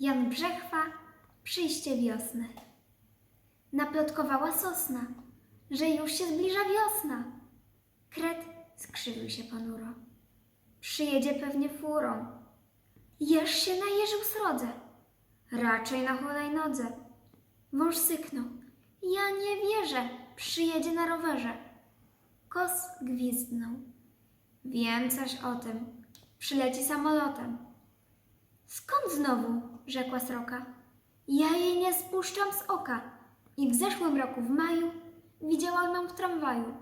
Jan Brzechwa, przyjście wiosny. Naplotkowała sosna, że już się zbliża wiosna. Kret skrzywił się ponuro. Przyjedzie pewnie furą. Jeż się najeżył srodze, raczej na hulajnodze. Wąż syknął. Ja nie wierzę, przyjedzie na rowerze. Kos gwizdnął. Wiem coś o tym. Przyleci samolotem. Skąd znowu? rzekła sroka. Ja jej nie spuszczam z oka. I w zeszłym roku w maju widziałam ją w tramwaju.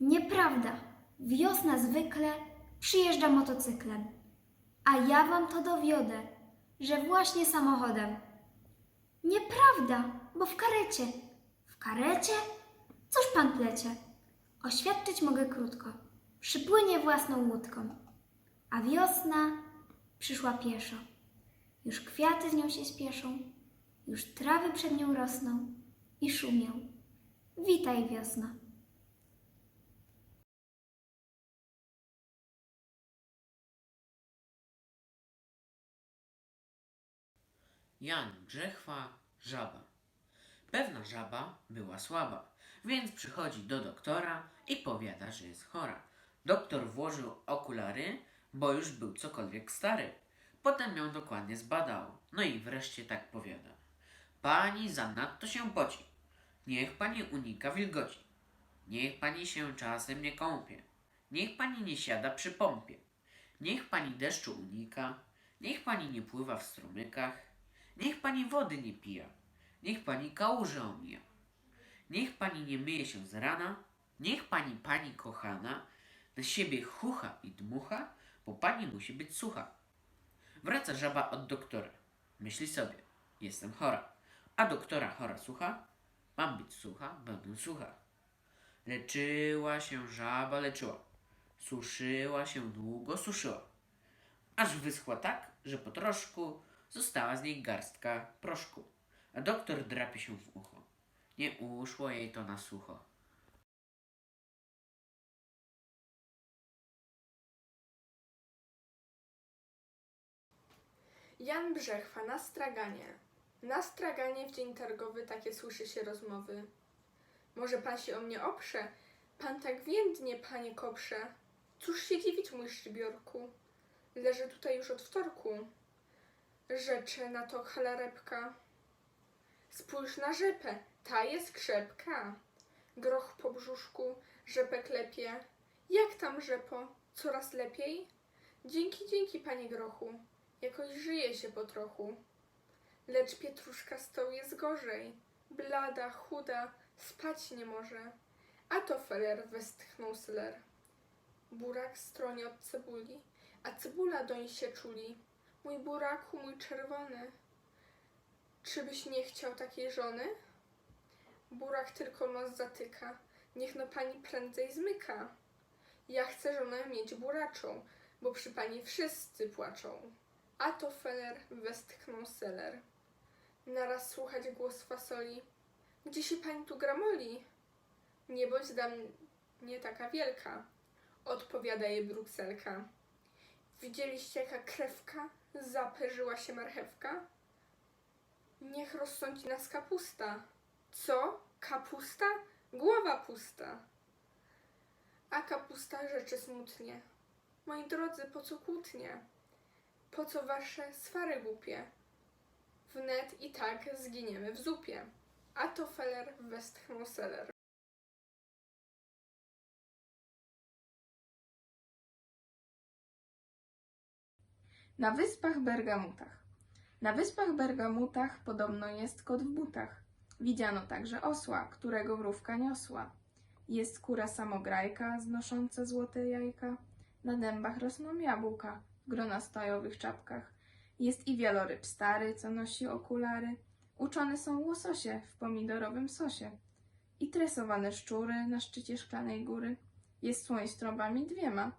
Nieprawda. Wiosna zwykle przyjeżdża motocyklem. A ja wam to dowiodę, że właśnie samochodem. Nieprawda, bo w karecie. W karecie? Cóż pan plecie? Oświadczyć mogę krótko. Przypłynie własną łódką. A wiosna przyszła pieszo. Już kwiaty z nią się spieszą, już trawy przed nią rosną i szumią. Witaj, wiosna. Jan Brzechwa, żaba. Pewna żaba była słaba, więc przychodzi do doktora i powiada, że jest chora. Doktor włożył okulary, bo już był cokolwiek stary. Potem ją dokładnie zbadał, no i wreszcie tak powiada. Pani zanadto się poci. Niech pani unika wilgoci. Niech pani się czasem nie kąpie. Niech pani nie siada przy pompie. Niech pani deszczu unika. Niech pani nie pływa w strumykach. Niech pani wody nie pija. Niech pani kałuże omija. Niech pani nie myje się z rana. Niech pani, pani kochana, na siebie chucha i dmucha, bo pani musi być sucha. Wraca żaba od doktora. Myśli sobie, jestem chora. A doktora chora słucha? Mam być sucha, będę sucha. Leczyła się żaba, leczyła. Suszyła się długo, suszyła. Aż wyschła tak, że po troszku została z niej garstka proszku. A doktor drapie się w ucho. Nie uszło jej to na sucho. Jan Brzechwa na straganie. Na straganie w dzień targowy takie słyszy się rozmowy. Może pan się o mnie oprze? Pan tak więdnie, panie koprze. Cóż się dziwić, mój szczybiorku? Leży tutaj już od wtorku. Rzecze na to halarepka. Spójrz na rzepę, ta jest krzepka. Groch po brzuszku, rzepę klepie. Jak tam, rzepo? Coraz lepiej? Dzięki, dzięki, panie grochu. Jakoś żyje się po trochu. Lecz pietruszka z tą jest gorzej. Blada, chuda, spać nie może. A to feler westchnął syler. Burak stronie od cebuli, a cebula doń się czuli. Mój buraku, mój czerwony. Czybyś nie chciał takiej żony? Burak tylko nos zatyka. Niech no pani prędzej zmyka. Ja chcę żonę mieć buraczą, bo przy pani wszyscy płaczą. A to feler westchnął seler. Naraz słuchać głos fasoli. Gdzie się pani tu gramoli? Nie bądź dla mnie taka wielka, odpowiada jej brukselka. Widzieliście jaka krewka? Zaperzyła się marchewka? Niech rozsądzi nas kapusta. Co? Kapusta? Głowa pusta. A kapusta rzeczy smutnie. Moi drodzy, po co kłótnie? Po co wasze swary głupie? Wnet i tak zginiemy w zupie. A to feler westchnął seler. Na wyspach Bergamutach. Na wyspach Bergamutach podobno jest kot w butach. Widziano także osła, którego mrówka niosła. Jest kura samograjka, znosząca złote jajka. Na dębach rosną jabłka, w gronastojowych czapkach. Jest i wieloryb stary, co nosi okulary. Uczone są łososie w pomidorowym sosie. I tresowane szczury na szczycie szklanej góry. Jest słoń z trąbami dwiema.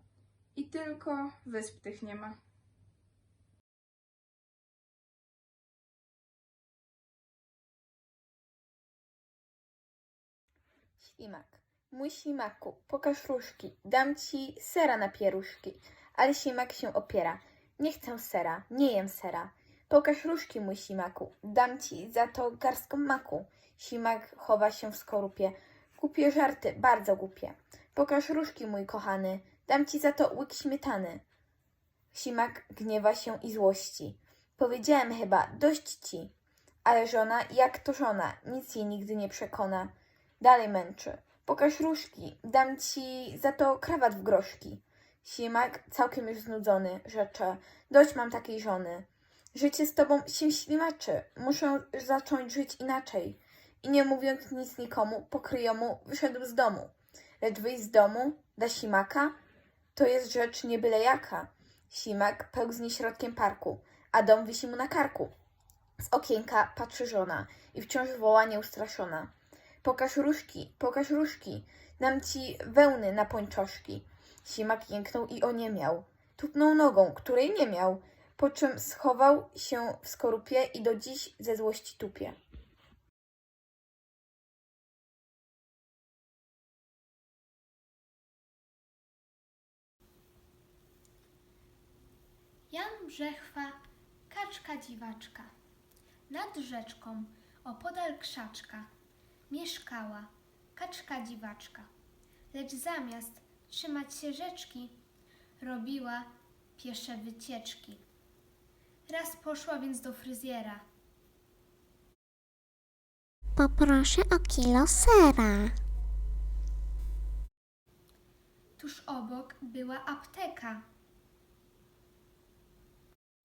I tylko wysp tych nie ma. Ślimak. Mój ślimaku, pokaż różki, dam ci sera na pieruszki. Ale ślimak się opiera. Nie chcę sera, nie jem sera. Pokaż różki, mój simaku, dam ci za to garstką maku. Simak chowa się w skorupie. Głupie żarty, bardzo głupie. Pokaż różki, mój kochany, dam ci za to łyk śmietany. Simak gniewa się i złości. Powiedziałem chyba, dość ci. Ale żona, jak to żona, nic jej nigdy nie przekona. Dalej męczy. Pokaż różki, dam ci za to krawat w groszki. Simak, całkiem już znudzony, rzecze. Dość mam takiej żony. Życie z tobą się ślimaczy. Muszę zacząć żyć inaczej. I nie mówiąc nic nikomu, pokryjomu wyszedł z domu. Lecz wyjść z domu, da simaka, to jest rzecz nie byle jaka. Simak pełznie środkiem parku, a dom wisi mu na karku. Z okienka patrzy żona i wciąż woła nieustraszona. Pokaż różki, pokaż różki, dam ci wełny na pończoszki. Simak jęknął i oniemiał. Tupnął nogą, której nie miał, po czym schował się w skorupie i do dziś ze złości tupie. Jan Brzechwa, kaczka dziwaczka. Nad rzeczką, opodal krzaczka, mieszkała kaczka dziwaczka. Lecz zamiast trzymać się rzeczki, robiła piesze wycieczki. Raz poszła więc do fryzjera. Poproszę o kilo sera. Tuż obok była apteka.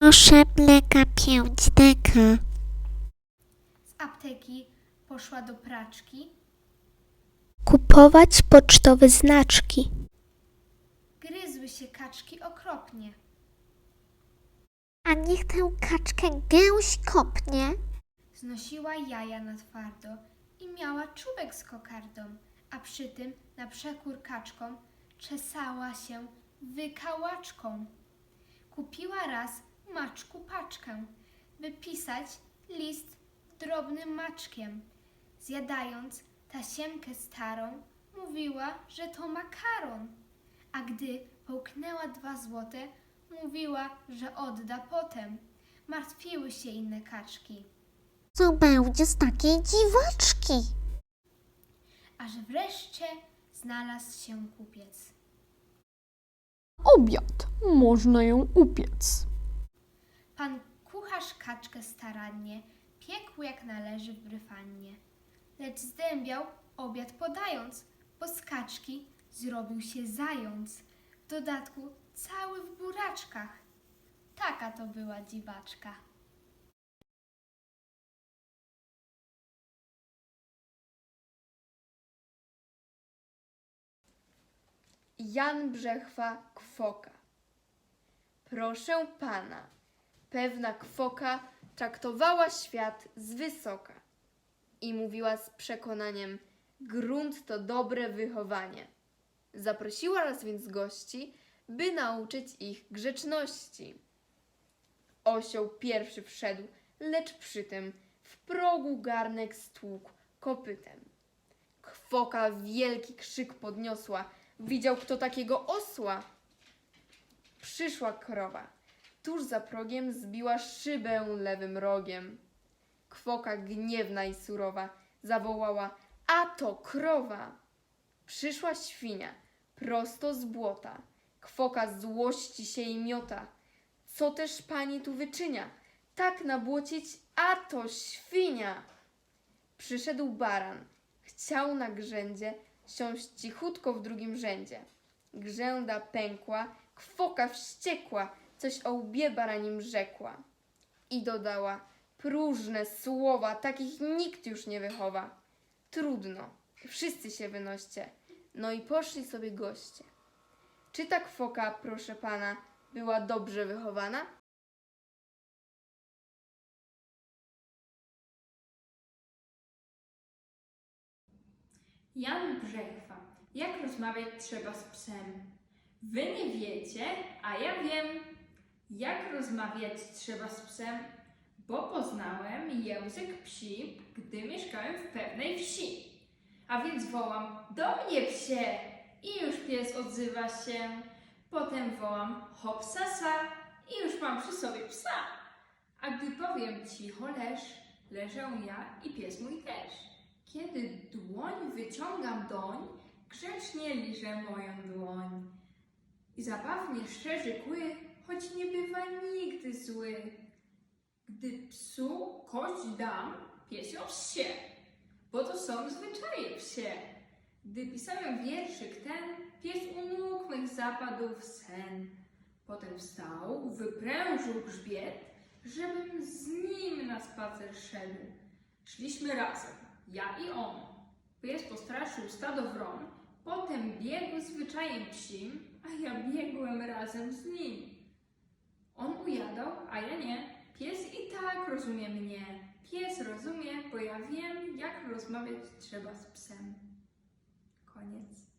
Proszę mleka pięć deka. Z apteki poszła do praczki. Kupować pocztowe znaczki. Gryzły się kaczki okropnie. A niech tę kaczkę gęś kopnie. Znosiła jaja na twardo i miała czubek z kokardą, a przy tym na przekór kaczkom czesała się wykałaczką. Kupiła raz maczku paczkę, by pisać list drobnym maczkiem. Zjadając tasiemkę starą, mówiła, że to makaron, a gdy połknęła dwa złote, mówiła, że odda potem. Martwiły się inne kaczki. Co będzie z takiej dziwaczki? aż wreszcie znalazł się kupiec. Obiad. Można ją upiec. Pan kucharz kaczkę starannie piekł jak należy w bryfannie, lecz zdębiał obiad podając, bo z kaczki zrobił się zając, w dodatku cały w buraczkach. Taka to była dziwaczka. Jan Brzechwa Kwoka. Proszę pana, pewna kwoka traktowała świat z wysoka i mówiła z przekonaniem: grunt to dobre wychowanie. Zaprosiła raz więc gości, by nauczyć ich grzeczności. Osioł pierwszy wszedł, lecz przy tym w progu garnek stłukł kopytem. Kwoka wielki krzyk podniosła. Widział kto takiego osła? Przyszła krowa. Tuż za progiem zbiła szybę lewym rogiem. Kwoka gniewna i surowa zawołała: A to krowa! Przyszła świnia prosto z błota. Kwoka złości się i miota. Co też pani tu wyczynia? Tak nabłocić, a to świnia! Przyszedł baran. Chciał na grzędzie siąść cichutko w drugim rzędzie. Grzęda pękła, kwoka wściekła, coś o łbie baranim rzekła. I dodała, próżne słowa, takich nikt już nie wychowa. Trudno, wszyscy się wynoście. No i poszli sobie goście. Czy ta kwoka, proszę pana, była dobrze wychowana? Jan Brzechwa. Jak rozmawiać trzeba z psem? Wy nie wiecie, a ja wiem. Jak rozmawiać trzeba z psem? Bo poznałem język psi, gdy mieszkałem w pewnej wsi. A więc wołam, do mnie psie! I już pies odzywa się. Potem wołam, hop sasa i już mam przy sobie psa. A gdy powiem cicho leż, leżę ja i pies mój też. Kiedy dłoń wyciągam doń, grzecznie liże moją dłoń. I zabawnie szczerzy kły, choć nie bywa nigdy zły. Gdy psu kość dam, pies ją bo to są zwyczaje psie. Gdy pisałem wierszyk ten, pies u nóg mych zapadł w sen. Potem wstał, wyprężył grzbiet, żebym z nim na spacer szedł. Szliśmy razem, ja i on. Pies postraszył stado wron, potem biegł zwyczajem psim, a ja biegłem razem z nim. On ujadał, a ja nie. Pies i tak rozumie mnie. Pies rozumie, bo ja wiem, jak rozmawiać trzeba z psem. Koniec.